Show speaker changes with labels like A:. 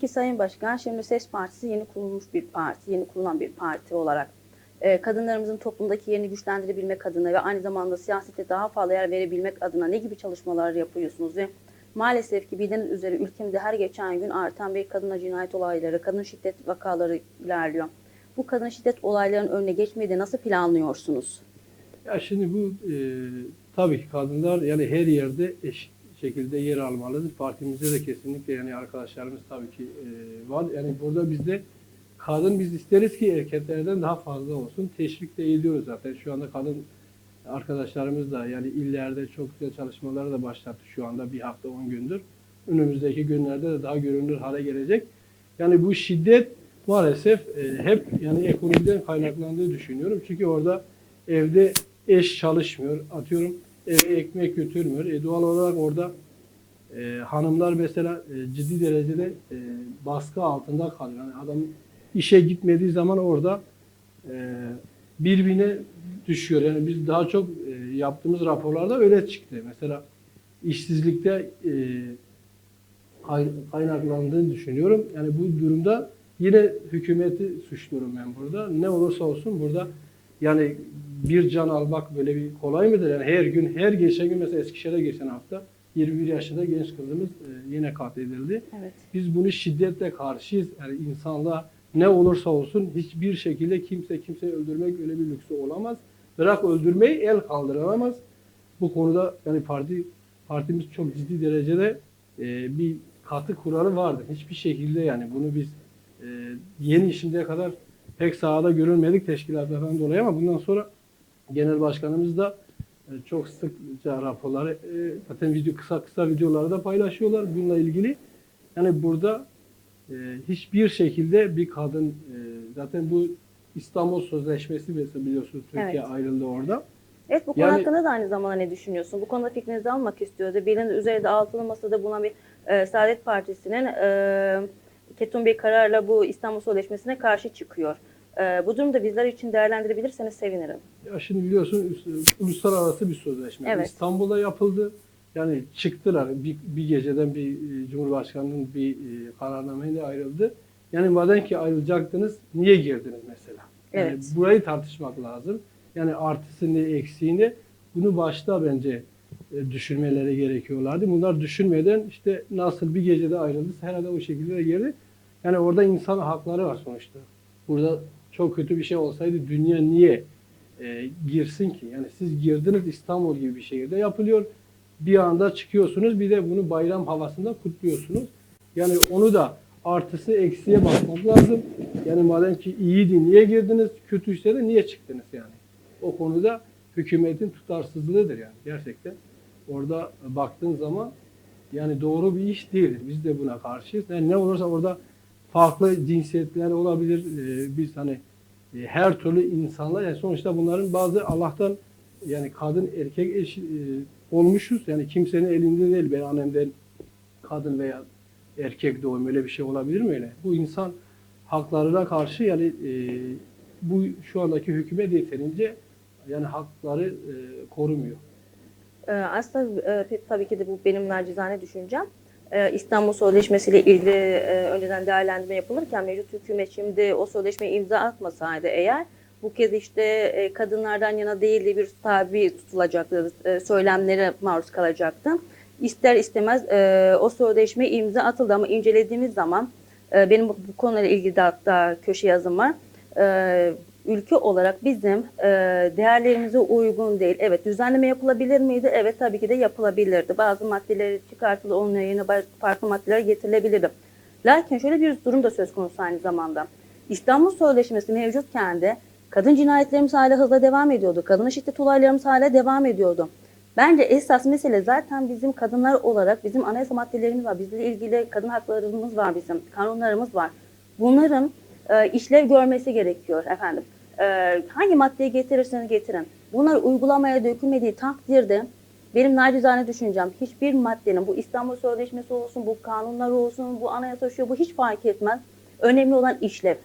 A: Sayın Başkan şimdi Ses Partisi yeni kurulmuş bir parti, yeni kurulan bir parti olarak e, kadınlarımızın toplumdaki yerini güçlendirebilmek adına ve aynı zamanda siyasete daha fazla yer verebilmek adına ne gibi çalışmalar yapıyorsunuz ve maalesef ki bildiğiniz üzere ülkemizde her geçen gün artan bir kadına cinayet olayları, kadın şiddet vakaları ilerliyor. Bu kadın şiddet olaylarının önüne geçmeyi de nasıl planlıyorsunuz?
B: Ya şimdi bu e, tabii kadınlar yani her yerde eşit şekilde yer almalıdır. Partimizde de kesinlikle yani arkadaşlarımız tabii ki e, var. Yani burada bizde kadın biz isteriz ki erkeklerden daha fazla olsun. Teşvik de ediyoruz zaten. Şu anda kadın arkadaşlarımız da yani illerde çok güzel çalışmaları da başlattı şu anda bir hafta 10 gündür. Önümüzdeki günlerde de daha görünür hale gelecek. Yani bu şiddet maalesef e, hep yani ekonomiden kaynaklandığı düşünüyorum. Çünkü orada evde eş çalışmıyor. Atıyorum eve ekmek götürmüyor. E, doğal olarak orada e, hanımlar mesela e, ciddi derecede e, baskı altında kalıyor. Yani adam işe gitmediği zaman orada e, birbirine düşüyor. Yani biz daha çok e, yaptığımız raporlarda öyle çıktı. Mesela işsizlikte e, kay- kaynaklandığını düşünüyorum. Yani bu durumda yine hükümeti suçluyorum ben burada. Ne olursa olsun burada yani bir can almak böyle bir kolay mıdır? Yani her gün, her geçen gün mesela Eskişehir'e geçen hafta 21 yaşında genç kızımız e, yine katledildi.
A: Evet.
B: Biz bunu şiddetle karşıyız. Yani insanlığa ne olursa olsun hiçbir şekilde kimse kimseyi öldürmek öyle bir lüksü olamaz. Bırak öldürmeyi el kaldıramaz. Bu konuda yani parti partimiz çok ciddi derecede e, bir katı kuralı vardır. Hiçbir şekilde yani bunu biz e, yeni şimdiye kadar pek sahada görülmedik teşkilatlardan dolayı ama bundan sonra genel başkanımız da e, çok sıkça raporları e, zaten video kısa kısa videoları da paylaşıyorlar bununla ilgili. Yani burada e, hiçbir şekilde bir kadın zaten bu İstanbul Sözleşmesi mesela biliyorsunuz Türkiye
A: Evet.
B: ayrıldı orada.
A: Evet bu konu
B: Yani-
A: hakkında da aynı zamanda ne düşünüyorsun? Bu konuda fikrinizi almak istiyordu. Birinin üzerinde altılı masada bulunan bir e, Saadet Partisi'nin e, Ketum Bey kararla bu İstanbul Sözleşmesi'ne karşı çıkıyor. E, bu durumda bizler için değerlendirebilirseniz sevinirim.
B: Ya şimdi biliyorsun uluslararası bir sözleşme.
A: Evet.
B: İstanbul'da yapıldı. Yani çıktılar bir, bir geceden bir e, Cumhurbaşkanı'nın bir e, kararnameyle ayrıldı. Yani madem ki ayrılacaktınız niye girdiniz mesela? Yani
A: Evet.
B: burayı tartışmak lazım. Yani artısını eksiğini bunu başta bence e, düşünmeleri gerekiyorlardı. Bunlar düşünmeden işte nasıl bir gecede ayrıldı herhalde o şekilde de girdi. Yani orada insan hakları var sonuçta. Burada çok kötü bir şey olsaydı dünya niye e, girsin ki? Yani siz girdiniz İstanbul gibi bir şehirde yapılıyor. Bir anda çıkıyorsunuz bir de bunu bayram havasında kutluyorsunuz. Yani onu da artısı eksiye bakmak lazım. Yani madem ki iyiydi niye girdiniz, kötüyse de niye çıktınız yani? O konuda hükümetin tutarsızlığıdır yani gerçekten. Orada baktığın zaman yani doğru bir iş değildir. Biz de buna karşıyız. Yani ne olursa orada farklı cinsiyetler olabilir. Ee, biz hani e, her türlü insanlar yani sonuçta bunların bazı Allah'tan yani kadın erkek eş, e, olmuşuz. Yani kimsenin elinde değil. Ben annemden kadın veya erkek doğum öyle bir şey olabilir mi öyle? Bu insan haklarına karşı yani e, bu şu andaki hükümet yeterince yani hakları e, korumuyor.
A: Ee, Aslında e, tabii ki de bu benim nacizane düşüncem. Ee, İstanbul Sözleşmesi ile ilgili e, önceden değerlendirme yapılırken mevcut hükümet şimdi o sözleşmeye imza atmasaydı eğer bu kez işte e, kadınlardan yana değil de bir tabi tutulacaktı, e, söylemlere maruz kalacaktı. İster istemez e, o sözleşmeye imza atıldı ama incelediğimiz zaman e, benim bu konuyla ilgili de hatta köşe yazım var. Ülke olarak bizim e, değerlerimize uygun değil. Evet düzenleme yapılabilir miydi? Evet tabii ki de yapılabilirdi. Bazı maddeleri çıkartıldı, onun yerine farklı maddeler getirilebilirdi. Lakin şöyle bir durum da söz konusu aynı zamanda. İstanbul Sözleşmesi mevcutken de kadın cinayetlerimiz hala hızla devam ediyordu. Kadın şiddet olaylarımız hala devam ediyordu. Bence esas mesele zaten bizim kadınlar olarak bizim anayasa maddelerimiz var. Bizle ilgili kadın haklarımız var bizim, kanunlarımız var. Bunların e, işlev görmesi gerekiyor efendim. E, hangi maddeyi getirirseniz getirin. Bunlar uygulamaya dökülmediği takdirde benim nacizane düşüncem hiçbir maddenin bu İstanbul Sözleşmesi olsun, bu kanunlar olsun, bu anayasa şu bu hiç fark etmez. Önemli olan işlev.